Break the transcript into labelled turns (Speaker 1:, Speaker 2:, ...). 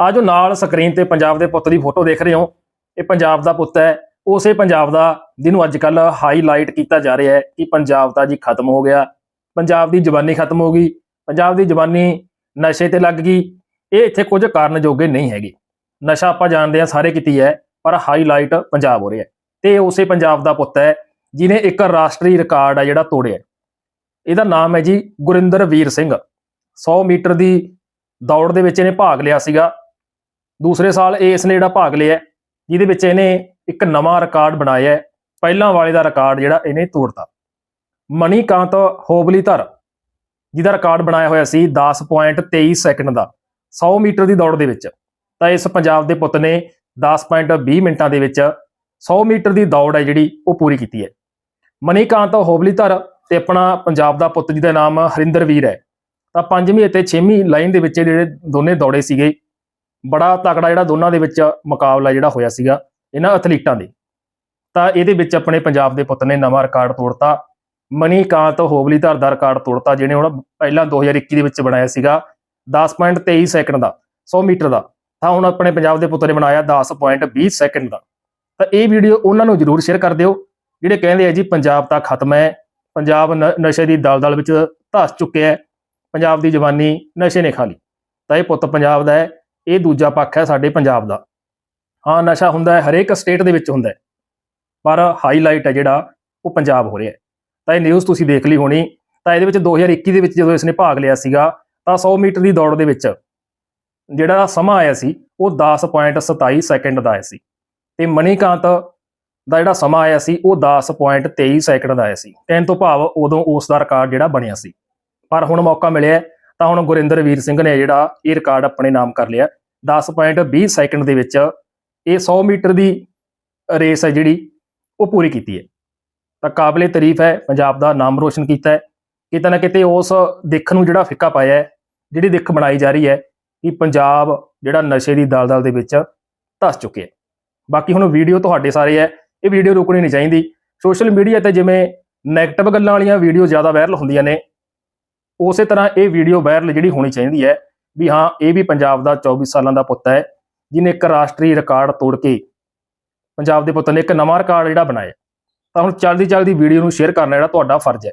Speaker 1: ਆ ਜੋ ਨਾਲ ਸਕਰੀਨ ਤੇ ਪੰਜਾਬ ਦੇ ਪੁੱਤ ਦੀ ਫੋਟੋ ਦੇਖ ਰਹੇ ਹੋ, ਇਹ ਪੰਜਾਬ ਦਾ ਪੁੱਤ ਹੈ। ਉਸੇ ਪੰਜਾਬ ਦਾ ਜਿਹਨੂੰ ਅੱਜ ਕੱਲ ਹਾਈਲਾਈਟ ਕੀਤਾ ਜਾ ਰਿਹਾ ਹੈ ਕਿ ਪੰਜਾਬ ਤਾਂ ਜੀ ਖਤਮ ਹੋ ਗਿਆ। ਪੰਜਾਬ ਦੀ ਜਵਾਨੀ ਖਤਮ ਹੋ ਗਈ। ਪੰਜਾਬ ਦੀ ਜਵਾਨੀ ਨਸ਼ੇ ਤੇ ਲੱਗ ਗਈ। ਇਹ ਇੱਥੇ ਕੁਝ ਕਾਰਨ ਜੋਗੇ ਨਹੀਂ ਹੈਗੇ। ਨਸ਼ਾ ਆਪਾਂ ਜਾਣਦੇ ਹਾਂ, ਸਾਰੇ ਕੀਤੀ ਹੈ, ਪਰ ਹਾਈਲਾਈਟ ਪੰਜਾਬ ਹੋ ਰਿਹਾ ਹੈ। ਤੇ ਉਸੇ ਪੰਜਾਬ ਦਾ ਪੁੱਤ ਹੈ ਜਿਨੇ ਇੱਕ ਰਾਸ਼ਟਰੀ ਰਿਕਾਰਡ ਆ ਜਿਹੜਾ ਤੋੜਿਆ ਇਹਦਾ ਨਾਮ ਹੈ ਜੀ ਗੁਰਿੰਦਰ ਵੀਰ ਸਿੰਘ। 100 ਮੀਟਰ ਦੀ ਦੌੜ ਦੇ ਵਿੱਚ ਇਹਨੇ ਭਾਗ ਲਿਆ ਸੀਗਾ। ਦੂਸਰੇ ਸਾਲ ਇਸ ਨੇ ਜਿਹੜਾ ਭਾਗ ਲਿਆ ਜਿਹਦੇ ਵਿੱਚ ਇਹਨੇ ਇੱਕ ਨਵਾਂ ਰਿਕਾਰਡ ਬਣਾਇਆ ਪਹਿਲਾਂ ਵਾਲੇ ਦਾ ਰਿਕਾਰਡ ਜਿਹੜਾ ਇਹਨੇ ਤੋੜਤਾ। ਮਣੀਕਾਂਤ ਹੋਬਲੀਧਰ ਜਿਹਦਾ ਰਿਕਾਰਡ ਬਣਾਇਆ ਹੋਇਆ ਸੀ 10.23 ਸੈਕਿੰਡ ਦਾ 100 ਮੀਟਰ ਦੀ ਦੌੜ ਦੇ ਵਿੱਚ। ਤਾਂ ਇਸ ਪੰਜਾਬ ਦੇ ਪੁੱਤ ਨੇ 10.20 ਮਿੰਟਾਂ ਦੇ ਵਿੱਚ 100 ਮੀਟਰ ਦੀ ਦੌੜ ਹੈ ਜਿਹੜੀ ਉਹ ਪੂਰੀ ਕੀਤੀ ਹੈ। ਮਣੀਕਾਂਤ ਹੋਬਲੀਧਰ ਤੇ ਆਪਣਾ ਪੰਜਾਬ ਦਾ ਪੁੱਤ ਜਿਹਦਾ ਨਾਮ ਹਰਿੰਦਰ ਵੀਰ ਹੈ। ਤਾਂ ਪੰਜਵੀਂ ਅਤੇ ਛੇਵੀਂ ਲਾਈਨ ਦੇ ਵਿੱਚ ਇਹ ਜਿਹੜੇ ਦੋਨੇ ਦੌੜੇ ਸੀਗੇ ਬੜਾ ਤਕੜਾ ਜਿਹੜਾ ਦੋਨਾਂ ਦੇ ਵਿੱਚ ਮੁਕਾਬਲਾ ਜਿਹੜਾ ਹੋਇਆ ਸੀਗਾ ਇਹਨਾਂ ਐਥਲੀਟਾਂ ਦੇ। ਤਾਂ ਇਹਦੇ ਵਿੱਚ ਆਪਣੇ ਪੰਜਾਬ ਦੇ ਪੁੱਤ ਨੇ ਨਵਾਂ ਰਿਕਾਰਡ ਤੋੜਤਾ। ਮਣੀਕਾਂਤ ਹੋਬਲੀਧਰ ਦਾ ਰਿਕਾਰਡ ਤੋੜਤਾ, ਜਿਹਨੇ ਹੁਣ ਪਹਿਲਾਂ 2021 ਦੇ ਵਿੱਚ ਬਣਾਇਆ ਸੀਗਾ 10.23 ਸੈਕਿੰਡ ਦਾ 100 ਮੀਟਰ ਦਾ। ਤਾਂ ਹੁਣ ਆਪਣੇ ਪੰਜਾਬ ਦੇ ਪੁੱਤ ਨੇ ਬਣਾਇਆ 10.20 ਸੈਕਿੰਡ ਦਾ। ਤਾਂ ਇਹ ਵੀਡੀਓ ਉਹਨਾਂ ਨੂੰ ਜਰੂਰ ਸ਼ੇਅਰ ਕਰ ਦਿਓ, ਜਿਹੜੇ ਕਹਿੰਦੇ ਆ ਜੀ ਪੰਜਾਬ ਤਾਂ ਖਤਮ ਹੈ, ਪੰਜਾਬ ਨ- ਨਸ਼ੇ ਦੀ ਦਲਦਲ ਵਿੱਚ ਧਸ ਚੁੱਕਿਆ ਹੈ, ਪੰਜਾਬ ਦੀ ਜਵਾਨੀ ਨਸ਼ੇ ਨੇ ਖਾ ਲਈ। ਤਾਂ ਇਹ ਪੁੱਤ ਪੰਜਾਬ ਦਾ ਹੈ ਇਹ ਦੂਜਾ ਪੱਖ ਹੈ ਸਾਡੇ ਪੰਜਾਬ ਦਾ। ਹਾਂ, ਨਸ਼ਾ ਹੁੰਦਾ ਹੈ, ਹਰੇਕ ਸਟੇਟ ਦੇ ਵਿੱਚ ਹੁੰਦਾ ਹੈ। ਪਰ ਹਾਈਲਾਈਟ ਹੈ ਜਿਹੜਾ, ਉਹ ਪੰਜਾਬ ਹੋ ਰਿਹਾ ਹੈ। ਤਾਂ ਇਹ ਨਿਊਜ਼ ਤੁਸੀਂ ਦੇਖ ਲਈ ਹੋਣੀ। ਤਾਂ ਇਹਦੇ ਵਿੱਚ 2021 ਦੇ ਵਿੱਚ ਜਦੋਂ ਇਸਨੇ ਭਾਗ ਲਿਆ ਸੀਗਾ, ਤਾਂ 100 ਮੀਟਰ ਦੀ ਦੌੜ ਦੇ ਵਿੱਚ ਜਿਹੜਾ ਸਮਾਂ ਆਇਆ ਸੀ, ਉਹ 10.27 ਸੈਕਿੰਡ ਦਾ ਆਇਆ ਸੀ। ਤੇ ਮਣੀਕਾਂਤ ਦਾ ਜਿਹੜਾ ਸਮਾਂ ਆਇਆ ਸੀ, ਉਹ 10.23 ਸੈਕਿੰਡ ਦਾ ਆਇਆ ਸੀ। ਕਹਿਣ ਤੋਂ ਭਾਵ ਉਦੋਂ ਉਸ ਦਾ ਰਿਕਾਰਡ ਜਿਹੜਾ ਬਣਿਆ ਸੀ। ਪਰ ਹੁਣ ਮੌਕਾ ਮਿਲਿਆ ਤਾਂ ਹੁਣ ਗੁਰਿੰਦਰ ਵੀਰ ਸਿੰਘ ਨੇ ਜਿਹੜਾ ਇਹ ਰਿਕਾਰਡ ਆਪਣੇ ਨਾਮ ਕਰ ਲਿਆ। 10.20 ਸੈਕਿੰਡ ਦੇ ਵਿੱਚ ਇਹ 100 ਮੀਟਰ ਦੀ ਰੇਸ ਹੈ ਜਿਹੜੀ, ਉਹ ਪੂਰੀ ਕੀਤੀ ਹੈ। ਤਾਂ ਕਾਬਲੇ ਤਾਰੀਫ ਹੈ, ਪੰਜਾਬ ਦਾ ਨਾਮ ਰੋਸ਼ਨ ਕੀਤਾ ਹੈ। ਕਿਤੇ ਨਾ ਕਿਤੇ ਉਸ ਦਿੱਖ ਨੂੰ ਜਿਹੜਾ ਫਿੱਕਾ ਪਾਇਆ ਹੈ, ਜਿਹੜੀ ਦਿੱਖ ਬਣਾਈ ਜਾ ਰਹੀ ਹੈ ਕਿ ਪੰਜਾਬ ਜਿਹੜਾ ਨਸ਼ੇ ਦੀ ਦਲਦਲ ਦੇ ਵਿੱਚ ਧਸ ਚੁੱਕਿਆ ਹੈ। ਬਾਕੀ ਹੁਣ ਵੀਡੀਓ ਤੁਹਾਡੇ ਸਾਰੇ ਹੈ, ਇਹ ਵੀਡੀਓ ਰੁਕਣੀ ਨਹੀਂ ਚਾਹੀਦੀ। ਸੋਸ਼ਲ ਮੀਡੀਆ ਤੇ ਜਿਵੇਂ 네ਗੇਟਿਵ ਗੱਲਾਂ ਵਾਲੀਆਂ ਵੀਡੀਓ ਜ਼ਿਆਦਾ ਵਾਇਰਲ ਹੁੰਦੀਆਂ ਨੇ ਉਸੇ ਤਰ੍ਹਾਂ ਇਹ ਵੀਡੀਓ ਵਾਇਰਲ ਜਿਹੜੀ ਹੋਣੀ ਚਾਹੀਦੀ ਹੈ ਵੀ ਹਾਂ, ਇਹ ਵੀ ਪੰਜਾਬ ਦਾ 24 ਸਾਲਾਂ ਦਾ ਪੁੱਤ ਹੈ, ਜਿਹਨੇ ਇੱਕ ਰਾਸ਼ਟਰੀ ਰਿਕਾਰਡ ਤੋੜ ਕੇ ਪੰਜਾਬ ਦੇ ਪੁੱਤ ਨੇ ਇੱਕ ਨਵਾਂ ਰਿਕਾਰਡ ਜਿਹੜਾ ਬਣਾਇਆ। ਤਾਂ ਹੁਣ ਚਲਦੀ ਚਲਦੀ ਵੀਡੀਓ ਨੂੰ ਸ਼ੇਅਰ ਕਰਨਾ ਜਿਹੜਾ ਤੁਹਾਡਾ ਫਰਜ਼ ਹੈ।